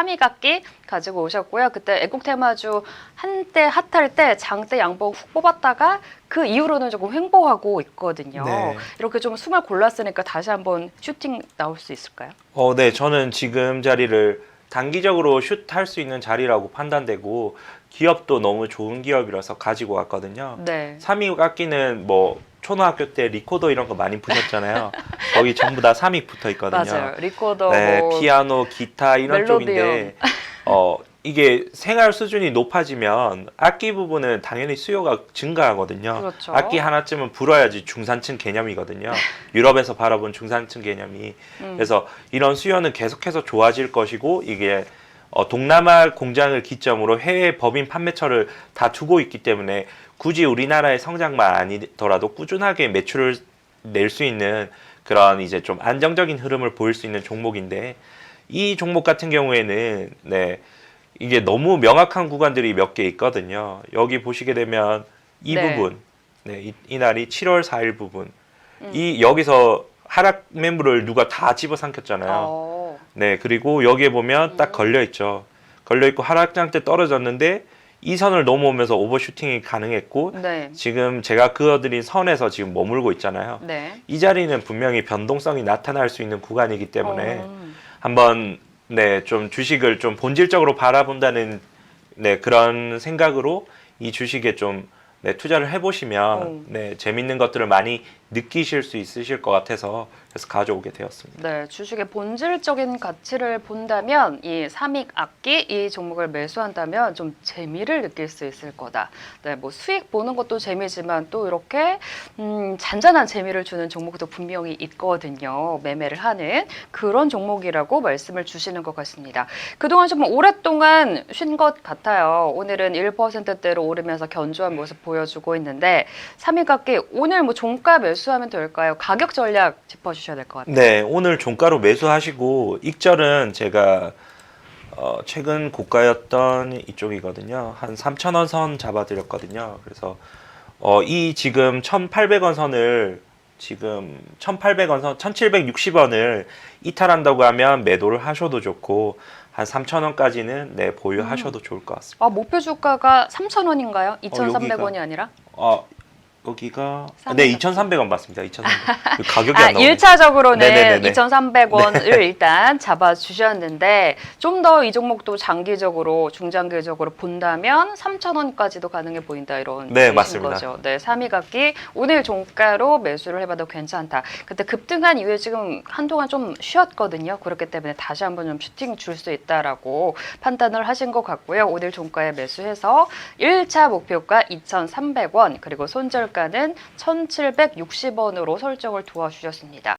삼위각기 가지고 오셨고요. 그때 애국 테마주 한때 핫할 때 장대 양봉 훅 뽑았다가 그 이후로는 조금 횡보하고 있거든요. 네. 이렇게 좀 숨을 골랐으니까 다시 한번 슈팅 나올 수 있을까요? 어, 네, 저는 지금 자리를 단기적으로 슛할 수 있는 자리라고 판단되고 기업도 너무 좋은 기업이라서 가지고 왔거든요. 네. 3위 악기는 뭐 초등학교 때 리코더 이런 거 많이 부셨잖아요. 거기 전부 다 3위 붙어 있거든요. 맞아요. 리코더 네, 뭐 피아노, 기타 이런 멜로디움. 쪽인데 어 이게 생활 수준이 높아지면 악기 부분은 당연히 수요가 증가하거든요. 그렇죠. 악기 하나쯤은 불어야지 중산층 개념이거든요. 유럽에서 바라본 중산층 개념이 음. 그래서 이런 수요는 계속해서 좋아질 것이고 이게 어, 동남아 공장을 기점으로 해외 법인 판매처를 다 두고 있기 때문에 굳이 우리나라의 성장만 아니더라도 꾸준하게 매출을 낼 수 있는 그런 이제 좀 안정적인 흐름을 보일 수 있는 종목인데 이 종목 같은 경우에는 네 이게 너무 명확한 구간들이 몇 개 있거든요. 여기 보시게 되면 이 네. 부분, 네, 이, 이 날이 7월 4일 부분, 음. 이 여기서 하락 매물을 누가 다 집어삼켰잖아요. 어. 네, 그리고 여기에 보면 음. 딱 걸려 있죠. 걸려 있고 하락장 때 떨어졌는데 이 선을 넘어오면서 오버슈팅이 가능했고 네. 지금 제가 그어드린 선에서 지금 머물고 있잖아요. 네. 이 자리는 분명히 변동성이 나타날 수 있는 구간이기 때문에 어. 한번 네, 좀 주식을 좀 본질적으로 바라본다는 네, 그런 생각으로 이 주식에 좀 네, 투자를 해보시면 어. 네, 재밌는 것들을 많이 느끼실 수 있으실 것 같아서 그래서 가져오게 되었습니다. 네, 주식의 본질적인 가치를 본다면 이 삼익 악기 이 종목을 매수한다면 좀 재미를 느낄 수 있을 거다. 네, 뭐 수익 보는 것도 재미지만 또 이렇게 음, 잔잔한 재미를 주는 종목도 분명히 있거든요. 매매를 하는 그런 종목이라고 말씀을 주시는 것 같습니다. 그동안 좀 오랫동안 쉰 것 같아요. 오늘은 1%대로 오르면서 견조한 모습 보여주고 있는데 삼익 악기 오늘 뭐 종가 매수 하면 될까요? 가격 전략 짚어주셔야 될 것 같아요. 네, 오늘 종가로 매수하시고 익절은 제가 어, 최근 고가였던 이쪽이거든요. 한 3,000원 선 잡아드렸거든요. 그래서 어, 이 지금 1,800원 선을 지금 1,800원 선, 1,760원을 이탈한다고 하면 매도를 하셔도 좋고 한 3,000원까지는 네 보유하셔도 좋을 것 같습니다. 아, 목표 주가가 3,000원인가요? 어, 2,300원이 아니라? 어, 여기가 삼백 네 2,300원 맞습니다. 2,300원 그 가격이 아, 안 나오네. 1차적으로는 네네네네. 2,300원을 일단 잡아 주셨는데 좀 더 이 종목도 장기적으로 중장기적으로 본다면 3,000원까지도 가능해 보인다 이런 네, 맞습니다. 거죠. 네, 3위각기 오늘 종가로 매수를 해봐도 괜찮다. 그때 급등한 이후에 지금 한동안 좀 쉬었거든요. 그렇기 때문에 다시 한번 좀 슈팅 줄 수 있다라고 판단을 하신 것 같고요. 오늘 종가에 매수해서 1차 목표가 2,300원 그리고 손절 가는 1,760원으로 설정을 도와주셨습니다.